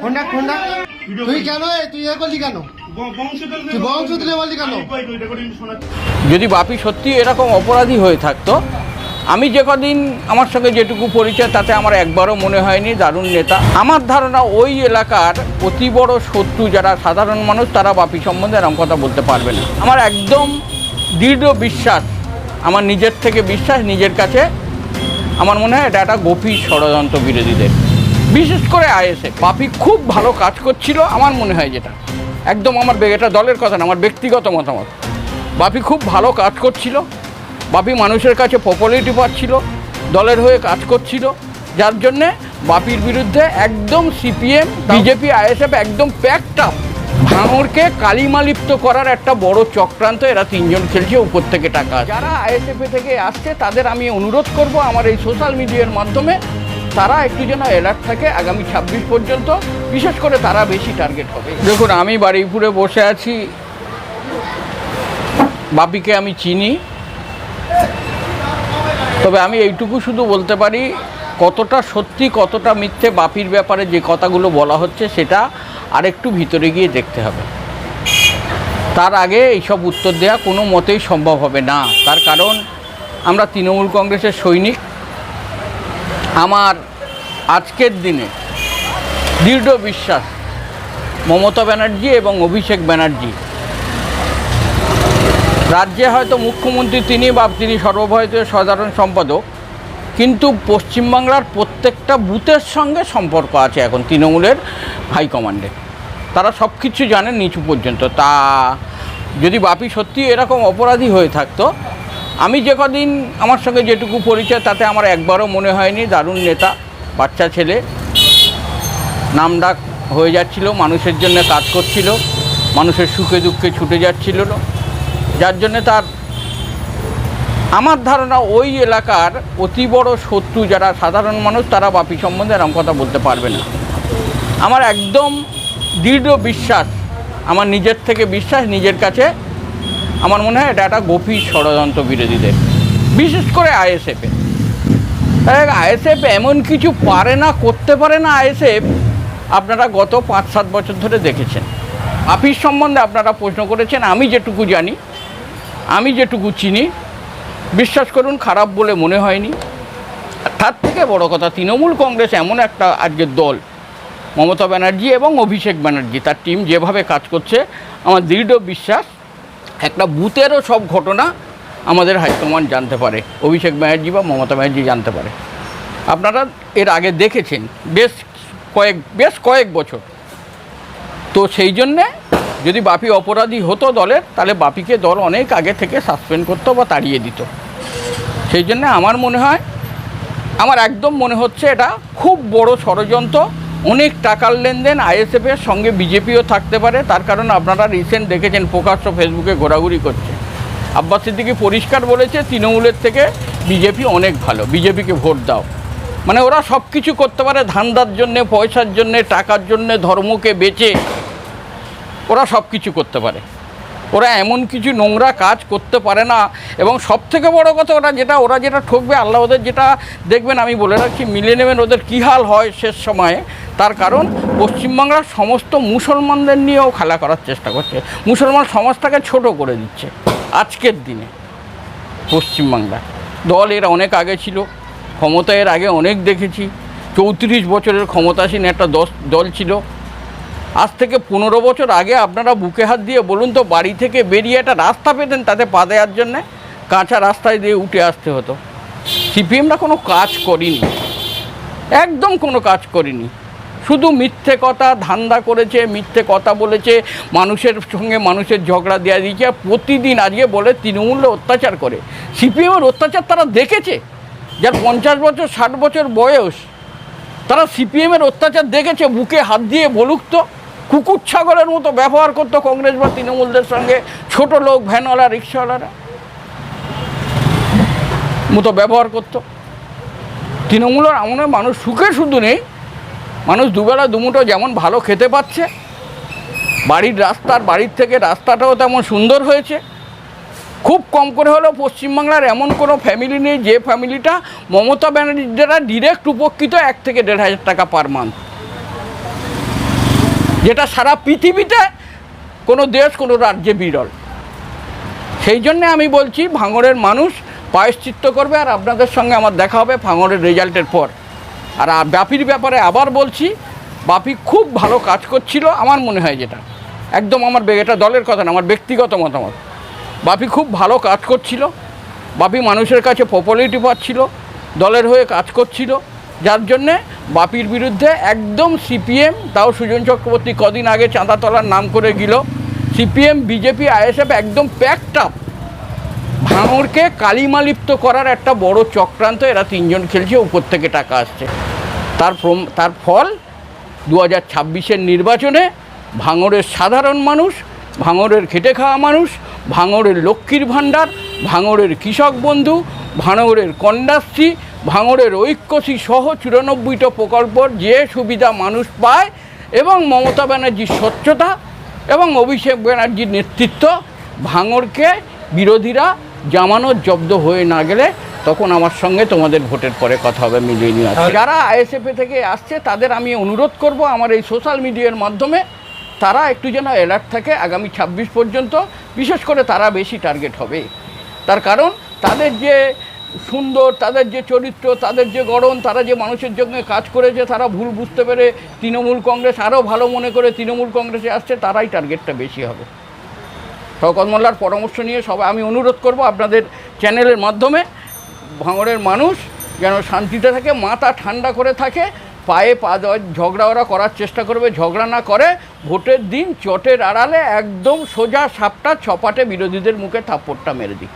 ফোনটা ফোনটা। তুই কেন তুই এ করলি কেন? যদি বাপি সত্যি এরকম অপরাধী হয়ে থাকতো আমি যে কদিন আমার সঙ্গে যেটুকু পরিচয় তাতে আমার একবারও মনে হয়নি দারুণ নেতা। আমার ধারণা ওই এলাকার অতি বড় শত্রু যারা সাধারণ মানুষ তারা বাপি সম্বন্ধে এরকম কথা বলতে পারবে না। আমার একদম দৃঢ় বিশ্বাস আমার নিজের থেকে বিশ্বাস নিজের কাছে আমার মনে হয় এটা একটা গভীর ষড়যন্ত্র বিরোধীদের। বিশেষ করে আইএসএ বাপি খুব ভালো কাজ করছিল, আমার মনে হয় যেটা। একদম আমার এটা দলের কথা না, আমার ব্যক্তিগত মতামত। বাপি খুব ভালো কাজ করছিল, বাপি মানুষের কাছে পপুলারিটি পাচ্ছিল, দলের হয়ে কাজ করছিল, যার জন্যে বাপির বিরুদ্ধে একদম সিপিএম বিজেপি আইএসএফ একদম প্যাকড আপ ভাঙড়কে কালিমালিপ্ত করার একটা বড় চক্রান্ত এরা তিনজন খেলছে, উপর থেকে টাকা যারা আইএসএফ থেকে আসছে, তাদের আমি অনুরোধ করব আমার এই সোশ্যাল মিডিয়ার মাধ্যমে তারা একটু যেন অ্যালার্ট থাকে আগামী ছাব্বিশ পর্যন্ত। বিশেষ করে তারা বেশি টার্গেট হবে। দেখুন, আমি বারুইপুরে বসে আছি। বাপিকে আমি চিনি। তবে আমি এইটুকু শুধু বলতে পারি, কতটা সত্যি, কতটা মিথ্যে বাপির ব্যাপারে যে কথাগুলো বলা হচ্ছে সেটা আরেকটু ভিতরে গিয়ে দেখতে হবে। তার আগে এইসব উত্তর দেওয়া কোনো মতেই সম্ভব হবে না। তার কারণ, আমরা তৃণমূল কংগ্রেসের সৈনিক। আমার আজকের দিনে দৃঢ় বিশ্বাস মমতা ব্যানার্জি এবং অভিষেক ব্যানার্জি। রাজ্যে হয়তো মুখ্যমন্ত্রী তিনি বা তিনি সর্বভারতীয় সাধারণ সম্পাদক, কিন্তু পশ্চিমবাংলার প্রত্যেকটা বুথের সঙ্গে সম্পর্ক আছে এখন তৃণমূলের হাইকমান্ডে। তারা সব কিছু জানেন নিচু পর্যন্ত। তা যদি বাপি সত্যি এরকম অপরাধী হয়ে থাকতো আমি যে কদিন আমার সঙ্গে যেটুকু পরিচয়, তাতে আমার একবারও মনে হয়নি, দারুণ নেতা, বাচ্চা ছেলে। নামডাক হয়ে যাচ্ছিল, মানুষের জন্য কাজ করছিল, মানুষের সুখে দুঃখে ছুটে যাচ্ছিল যার জন্যে তার, আমার ধারণা ওই এলাকার অতি বড় শত্রু যারা সাধারণ মানুষ, তারা বাপি সম্বন্ধে এরকম কথা বলতে পারবে না। আমার একদম দৃঢ় বিশ্বাস, আমার নিজের থেকে বিশ্বাস, নিজের কাছে আমার মনে হয় এটা একটা গভীর ষড়যন্ত্র বিরোধীদের, বিশেষ করে আইএসএফে আইএসএফ এমন কিছু পারে না, করতে পারে না আইএসএফ, আপনারা গত পাঁচ, সাত বছর ধরে দেখেছেন। আপিস সম্বন্ধে আপনারা প্রশ্ন করেছেন, আমি যেটুকু জানি, আমি যেটুকু চিনি, বিশ্বাস করুন খারাপ বলে মনে হয়নি। তার থেকে বড় কথা, তৃণমূল কংগ্রেস এমন একটা আজকের দল, মমতা ব্যানার্জি এবং অভিষেক ব্যানার্জি, তার টিম যেভাবে কাজ করছে, আমার দৃঢ় বিশ্বাস একটা বুথেরও সব ঘটনা আমাদের হাইকমান্ড জানতে পারে, অভিষেক ব্যানার্জি বা মমতা ব্যানার্জি জানতে পারে। আপনারা এর আগে দেখেছেন, বেশ কয়েক বেশ কয়েক বছর। তো সেই জন্যে যদি বাপি অপরাধী হতো দলের, তাহলে বাপিকে দল অনেক আগে থেকে সাসপেন্ড করতো বা তাড়িয়ে দিত। সেই জন্যে আমার মনে হয়, আমার একদম মনে হচ্ছে এটা খুব বড় ষড়যন্ত্র অনেক টাকার লেনদেন আইএসএফের সঙ্গে বিজেপিও থাকতে পারে। তার কারণ আপনারা রিসেন্ট দেখেছেন, প্রকাশ্য ফেসবুকে ঘোরাঘুরি করছে। আব্বাস সিদ্দিকি পরিষ্কার বলেছে, তৃণমূলের থেকে বিজেপি অনেক ভালো। বিজেপিকে ভোট দাও। মানে ওরা সব কিছু করতে পারে, ধান্দার জন্যে, পয়সার জন্যে, টাকার জন্যে, ধর্মকে বেচে। ওরা সব কিছু করতে পারে। ওরা এমন কিছু নোংরা কাজ করতে পারে না। এবং সব থেকে বড় কথা, ওরা যেটা ওরা যেটা ঠকবে, আল্লাহ ওদের যেটা দেখবেন, আমি বলে রাখছি মিলে নেবেন ওদের কী হাল হয় শেষ সময়ে। তার কারণ পশ্চিমবাংলার সমস্ত মুসলমানদের নিয়েও খেলা করার চেষ্টা করছে। মুসলমান সমাজটাকে ছোট করে দিচ্ছে আজকের দিনে পশ্চিমবাংলা দল এর অনেক আগে ছিল, ক্ষমতা এর আগে অনেক দেখেছি। চৌত্রিশ বছরের ক্ষমতাসীন একটা দশ, দল ছিল। আজ থেকে পনেরো বছর আগে আপনারা বুকে হাত দিয়ে বলুন তো, বাড়ি থেকে বেরিয়ে একটা রাস্তা পেতেন তাতে পা দেওয়ার জন্যে? কাঁচা রাস্তায় দিয়ে উঠে আসতে হতো। সিপিএমরা কোনো কাজ করিনি। একদম কোনো কাজ করিনি। শুধু মিথ্যে কথা ধান্দা করেছে, মিথ্যে কথা বলেছে, মানুষের সঙ্গে মানুষের ঝগড়া দেওয়া দিয়েছে প্রতিদিন আজকে বলে তৃণমূলে অত্যাচার করে। সিপিএমের অত্যাচার তারা দেখেছে। যার পঞ্চাশ বছর, ষাট বছর বয়স, তারা সিপিএমের অত্যাচার দেখেছে, বুকে হাত দিয়ে বলুক তো। কুকুর ছাগলের মতো ব্যবহার করতো কংগ্রেস বা তৃণমূলদের সঙ্গে, ছোট লোক, ভ্যানওয়ালা, রিক্সাওয়ালারা মতো ব্যবহার করতো। তৃণমূলের আমলে মানুষ সুখে শুধু নেই। মানুষ দুবেলা দুমুটো যেমন ভালো খেতে পাচ্ছে, বাড়ির রাস্তার, বাড়ির থেকে রাস্তাটাও তেমন সুন্দর হয়েছে। খুব কম করে হলেও পশ্চিমবাংলার এমন কোনো ফ্যামিলি নেই, যে ফ্যামিলিটা মমতা ব্যানার্জি দ্বারা ডিরেক্ট উপকৃত এক থেকে দেড় হাজার টাকা পার মান্থ যেটা সারা পৃথিবীতে কোনো দেশ, কোনো রাজ্যে বিরল। সেই জন্যে আমি বলছি, ভাঙড়ের মানুষ পায়শ্চিত্ত করবে আর আপনাদের সঙ্গে আমার দেখা হবে ভাঙড়ের রেজাল্টের পর। আর বাপির ব্যাপারে আবার বলছি, বাপি খুব ভালো কাজ করছিল, আমার মনে হয় যেটা। একদম আমার এটা দলের কথা না, আমার ব্যক্তিগত মতামত। বাপি খুব ভালো কাজ করছিল, বাপি মানুষের কাছে পপুলারিটি পাচ্ছিল, দলের হয়ে কাজ করছিল। যার জন্যে বাপির বিরুদ্ধে একদম সিপিএম তাও সুজন চক্রবর্তী কদিন আগে চাঁদা তোলার নাম করে গেল। সিপিএম বিজেপি আইএসএফ একদম প্যাকড আপ ভাঙড়কে কালিমালিপ্ত করার একটা বড় চক্রান্ত, এরা তিনজন খেলছে, উপর থেকে টাকা আসছে। তার তার ফল দু হাজার ছাব্বিশের নির্বাচনে ভাঙড়ের সাধারণ মানুষ, ভাঙড়ের খেটে খাওয়া মানুষ, ভাঙড়ের লক্ষ্মীর ভাণ্ডার, ভাঙড়ের কৃষক বন্ধু, ভাঙড়ের কন্যাশ্রী, ভাঙড়ের ঐক্যশ্রী সহ চুরানব্বইটা প্রকল্পর যে সুবিধা মানুষ পায় এবং মমতা ব্যানার্জির স্বচ্ছতা এবং অভিষেক ব্যানার্জির নেতৃত্ব, ভাঙড়কে বিরোধীরা জামানত জব্দ হয়ে না গেলে তখন আমার সঙ্গে তোমাদের ভোটের পরে কথা হবে মিলিয়ে নিয়ে আসবে। যারা আইএসএফ থেকে আসছে তাদের আমি অনুরোধ করব আমার এই সোশ্যাল মিডিয়ার মাধ্যমে তারা একটু যেন অ্যালার্ট থাকে আগামী ছাব্বিশ পর্যন্ত বিশেষ করে তারা বেশি টার্গেট হবে। তার কারণ তাদের যে সুন্দর তাদের যে চরিত্র তাদের যে গড়ন তারা যে মানুষের জন্য কাজ করেছে তারা ভুল বুঝতে পেরে তৃণমূল কংগ্রেস আরও ভালো মনে করে তৃণমূল কংগ্রেসে আসছে তারাই টার্গেটটা বেশি হবে। শওকত মোল্লার পরামর্শ নিয়ে সবাই আমি অনুরোধ করব আপনাদের চ্যানেলের মাধ্যমে ভাঙড়ের মানুষ যেন শান্তিতে থাকে, মাথা ঠান্ডা করে থাকে, পায়ে পা ঝগড়া ওরা করার চেষ্টা করবে, ঝগড়া না করে ভোটের দিন চটের আড়ালে একদম সোজা সাপটা ছপাটে বিরোধীদের মুখে থাপ্পড়টা মেরে দিই